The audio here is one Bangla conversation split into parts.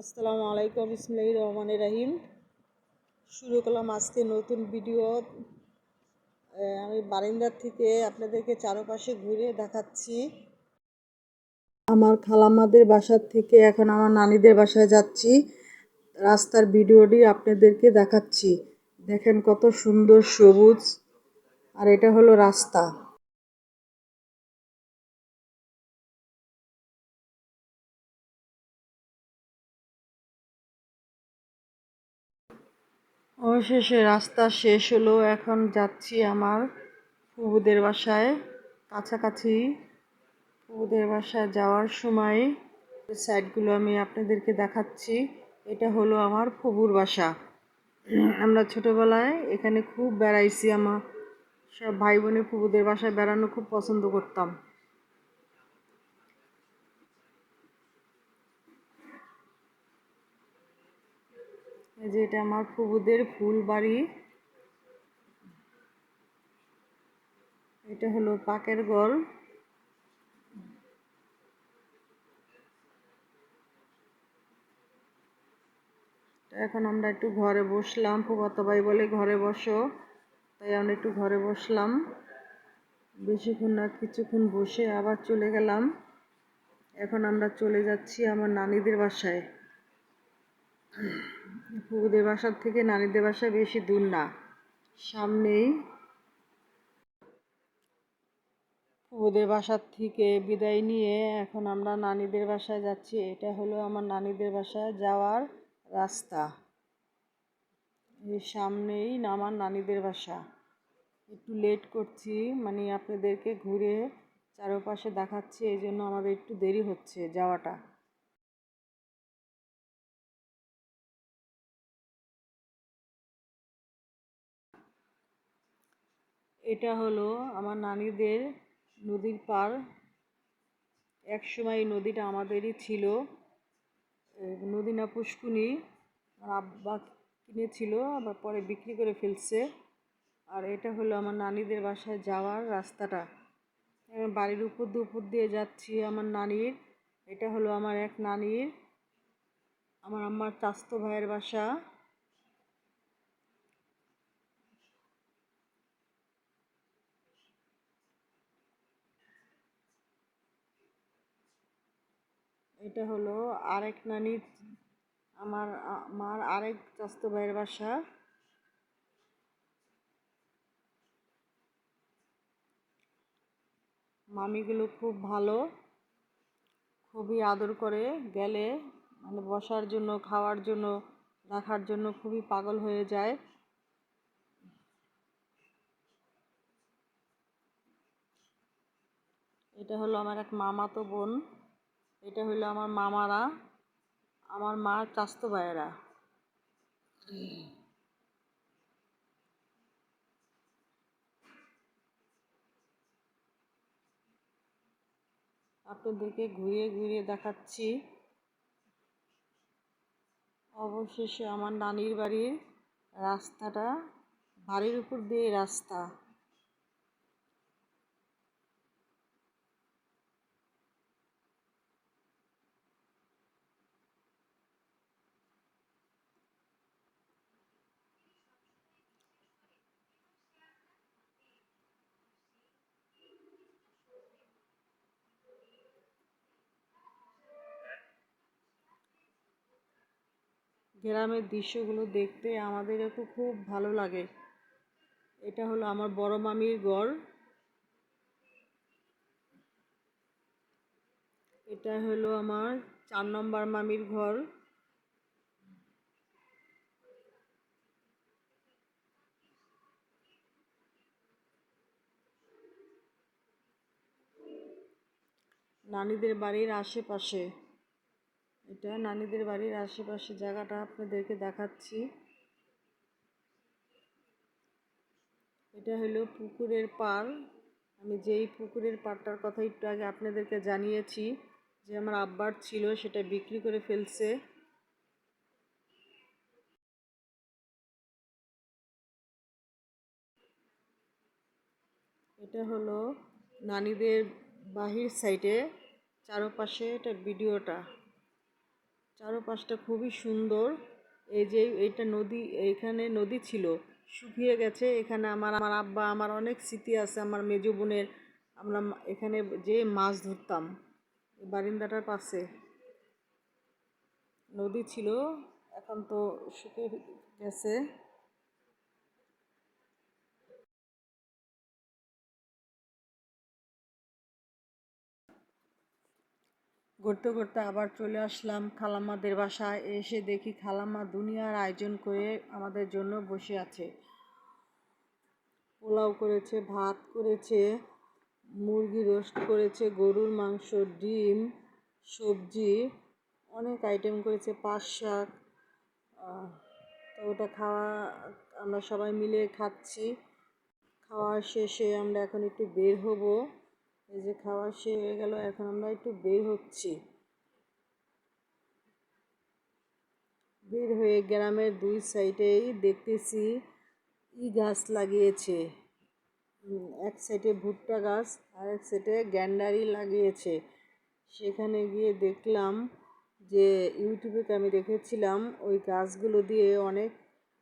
আসসালামু আলাইকুম ইসমাইল রহমান রাহিম। শুরু করলাম আজকে নতুন ভিডিও। আমি বারিন্দার থেকে আপনাদেরকে চারপাশে ঘুরে দেখাচ্ছি। আমার খালাম্মাদের বাসার থেকে এখন আমার নানিদের বাসায় যাচ্ছি। রাস্তার ভিডিওটি আপনাদেরকে দেখাচ্ছি। দেখেন কত সুন্দর সবুজ। আর এটা হলো রাস্তা। অবশেষে রাস্তা শেষ হলো। এখন যাচ্ছি আমার ফুবুদের বাসায়। কাছাকাছি ফুবুদের বাসায় যাওয়ার সময় সাইডগুলো আমি আপনাদেরকে দেখাচ্ছি। এটা হলো আমার ফুবুর বাসা। আমরা ছোটোবেলায় এখানে খুব বেড়াইছি। আমার সব ভাই বোনে ফুবুদের বাসায় বেড়ানো খুব পছন্দ করতাম। যে এটা আমার ফুবুদের ফুল বাড়ি। এটা হলো পাকের গল এখন আমরা একটু ঘরে বসলাম ফুফাতো ভাই বলে ঘরে বসো। তাই আমরা একটু ঘরে বসলাম। বেশিক্ষণ না, কিছুক্ষণ বসে আবার চলে গেলাম। এখন আমরা চলে যাচ্ছি আমার নানিদের বাসায়। ফুফুদের বাসার থেকে নানিদের বাসা বেশি দূর না। সামনেই ফুফুদের বাসার থেকে বিদায় নিয়ে এখন আমরা নানিদের বাসায় যাচ্ছি। এটা হলো আমার নানিদের বাসায় যাওয়ার রাস্তা। এই সামনেই আমার নানিদের বাসা। একটু লেট করছি মানে আপনাদেরকে ঘুরে চারপাশে দেখাচ্ছি, এই জন্য আমাদের একটু দেরি হচ্ছে যাওয়াটা। এটা হলো আমার নানিদের নদীর পার এক সময় নদীটা আমাদেরই ছিল নদী না পুষ্কুনি। আমার আব্বা কিনেছিল, আবার পরে বিক্রি করে ফেলছে। আর এটা হলো আমার নানিদের বাসায় যাওয়ার রাস্তাটা। বাড়ির উপর দিয়ে উপর দিয়ে যাচ্ছি আমার নানির। এটা হলো আমার এক নানির, আমার আম্মার চাস্তো ভাইয়ের বাসা। এটা হলো আরেক নানির, আমার আমার আরেক চাস্তো ভাইয়ের বাসা। মামিগুলো খুব ভালো, খুবই আদর করে, গেলে মানে বসার জন্য, খাওয়ার জন্য, রাখার জন্য খুবই পাগল হয়ে যায়। এটা হলো আমার এক মামাতো বোন। এটা হলো আমার মামারা, আমার মার চাস্তো ভাইয়েরা। আপনাদেরকে ঘুরিয়ে ঘুরিয়ে দেখাচ্ছি। অবশেষে আমার নানির বাড়ির রাস্তাটা, বাড়ির উপর দিয়ে রাস্তা। গ্রামের দৃশ্যগুলো দেখতে আমাদেরও খুব ভালো লাগে। এটা হলো আমার বড় মামির ঘর। এটা হলো আমার চার নম্বর মামির ঘর। নানিদের বাড়ির আশেপাশে। এটা নানিদের বাড়ির আশেপাশে জায়গাটা আপনাদেরকে দেখাচ্ছি। এটা হলো পুকুরের পার আমি যেই পুকুরের পাড়টার কথা একটু আগে আপনাদেরকে জানিয়েছি যে আমার আব্বার ছিল, সেটা বিক্রি করে ফেলছে। এটা হলো নানিদের বাহির সাইডে চারপাশে এটা ভিডিওটা। চারপাশটা খুবই সুন্দর। এই যে এটা নদী এখানে নদী ছিল, শুকিয়ে গেছে। এখানে আমার আমার আব্বা, আমার অনেক স্মৃতি আছে, আমার মেজো বোনের। আমরা এখানে যে মাছ ধরতাম বারিন্দাটার পাশে। নদী ছিল, এখন তো শুকিয়ে গেছে। ঘুরতে ঘুরতে আবার চলে আসলাম খালাম্মাদের বাসায়। এসে দেখি খালাম্মা দুনিয়ার আয়োজন করে আমাদের জন্য বসে আছে। পোলাও করেছে, ভাত করেছে, মুরগি রোস্ট করেছে, গরুর মাংস, ডিম, সবজি, অনেক আইটেম করেছে পাঁচ শাক। তো ওটা খাওয়া আমরা সবাই মিলে খাচ্ছি। খাওয়া শেষে আমরা এখন একটু বের হব। এই যে খাওয়া শেষ হয়ে গেল, এখন আমরা একটু বের হচ্ছি। বের হয়ে গ্রামের দুই সাইডেই দেখতেছি ই গাছ লাগিয়েছে। এক সাইডে ভুট্টা গাছ, আর এক সাইডে গ্যান্ডারি লাগিয়েছে। সেখানে গিয়ে দেখলাম যে ইউটিউবে আমি দেখেছিলাম ওই গাছগুলো দিয়ে অনেক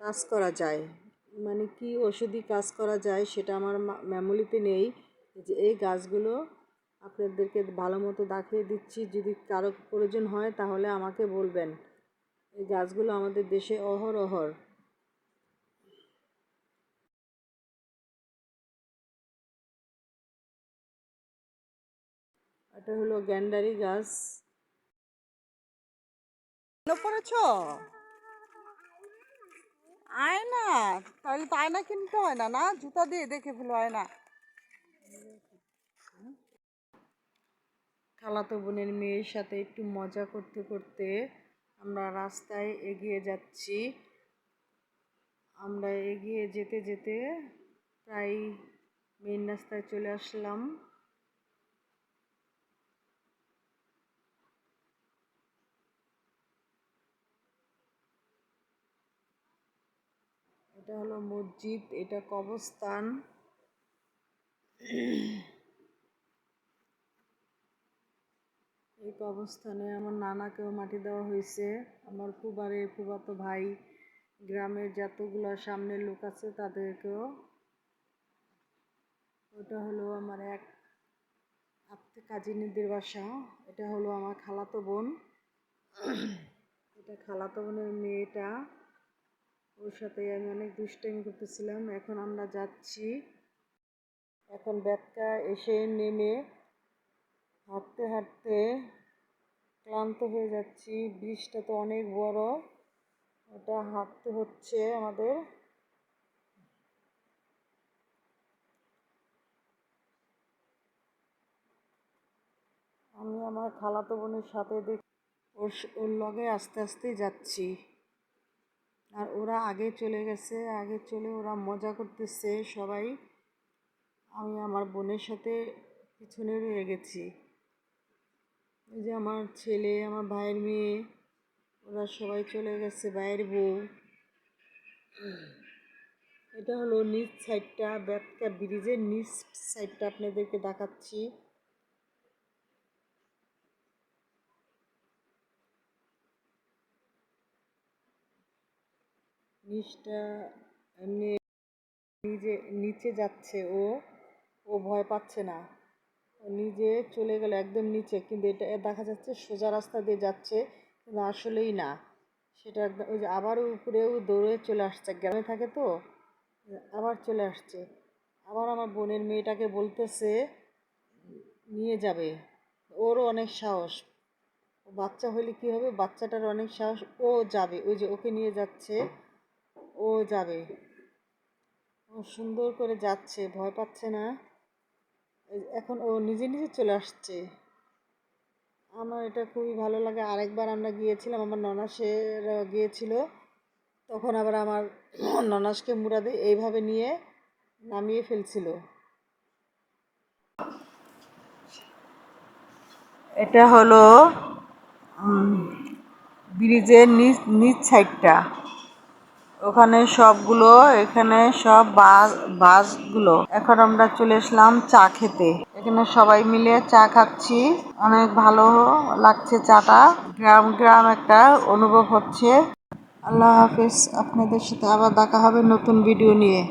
কাজ করা যায়। মানে কি ওষুধি কাজ করা যায় সেটা আমার মেমোরিতে নেই। যে এই গাছগুলো আপনাদেরকে ভালো মতো দেখিয়ে দিচ্ছি। যদি কারও প্রয়োজন হয় তাহলে আমাকে বলবেন। এই গাছগুলো আমাদের দেশে অহর অহর এটা হলো গ্যান্ডারি গাছ। পড়েছ? আয়না। তাহলে তো আয়না কিনতে হয় না না? জুতা দিয়ে দেখে ফেলো আয়না। খালাতো বোনের মেয়ের সাথে একটু মজা করতে করতে আমরা রাস্তায় এগিয়ে যাচ্ছি। আমরা এগিয়ে যেতে যেতে প্রায় মেন রাস্তায় চলে আসলাম। এটা হলো মসজিদ, এটা কবরস্থান। এই অবস্থানে আমার নানাকেও মাটি দেওয়া হয়েছে। আমার ফুবারে ফুবাতো ভাই, গ্রামের যতগুলো সামনের লোক আছে তাদেরকেও। ওটা হলো আমার এক আত্মীয় কাজিনীদের বাসা। এটা হলো আমার খালাতো বোন। এটা খালাতো বোনের মেয়েটা। ওর সাথে আমি অনেক দুষ্টামি করতেছিলাম। এখন আমরা যাচ্ছি। এখন ব্যাটকা এসে নেমে হাঁটতে হাঁটতে ক্লান্ত হয়ে যাচ্ছি। ব্রিজটা তো অনেক বড়, ওটা হাঁটতে হচ্ছে আমাদের। আমি আমার খালাতো বোনের সাথে দেখ ওর ওর লগে আস্তে আস্তে যাচ্ছি। আর ওরা আগে চলে গেছে, আগে চলে ওরা মজা করতেছে সবাই। আমি আমার বোনের সাথে পিছনে রয়ে গেছি। এই যে আমার ছেলে, আমার ভাইয়ের মেয়ে, ওরা সবাই চলে গেছে, ভাইয়ের বউ। এটা হলো নিচ সাইডটা ব্যাটকা ব্রিজের নিচ সাইডটা আপনাদেরকে দেখাচ্ছি। নিচটা এমনি নিজে নিচে যাচ্ছে ও। ও ভয় পাচ্ছে না। নিজে চলে গেল একদম নিচে, কিন্তু এটা দেখা যাচ্ছে সোজা রাস্তা দিয়ে যাচ্ছে, কিন্তু আসলেই না। সেটা একদম, ওই যে আবার উপরেও দৌড়ে চলে আসছে, গ্রামে থাকে তো, আবার চলে আসছে। আবার আমার বোনের মেয়েটাকে বলতেছে, নিয়ে যাবে। ওরও অনেক সাহস। বাচ্চা হলে কি হবে? বাচ্চাটার অনেক সাহস, ও যাবে। ওই যে ওকে নিয়ে যাচ্ছে, ও যাবে। ও সুন্দর করে যাচ্ছে, ভয় পাচ্ছে না। এখন ও নিজে নিজে চলে আসছে। আমার এটা খুবই ভালো লাগে। আরেকবার আমরা গিয়েছিলাম, আমার ননাসের গিয়েছিল। তখন আবার আমার ননাসকে মুরাদে এইভাবে নিয়ে নামিয়ে ফেলছিল। এটা হলো ব্রিজের নিচ নিচ সাইডটা ওখানে সবগুলো, এখানে সব বাস, বাসগুলো। এখন আমরা চলে এসলাম চা খেতে। এখানে সবাই মিলে চা খাচ্ছি। অনেক ভালো লাগছে চাটা। গ্রাম গ্রাম একটা অনুভব হচ্ছে। আল্লাহ হাফিজ, আপনাদের সাথে আবার দেখা হবে নতুন ভিডিও নিয়ে।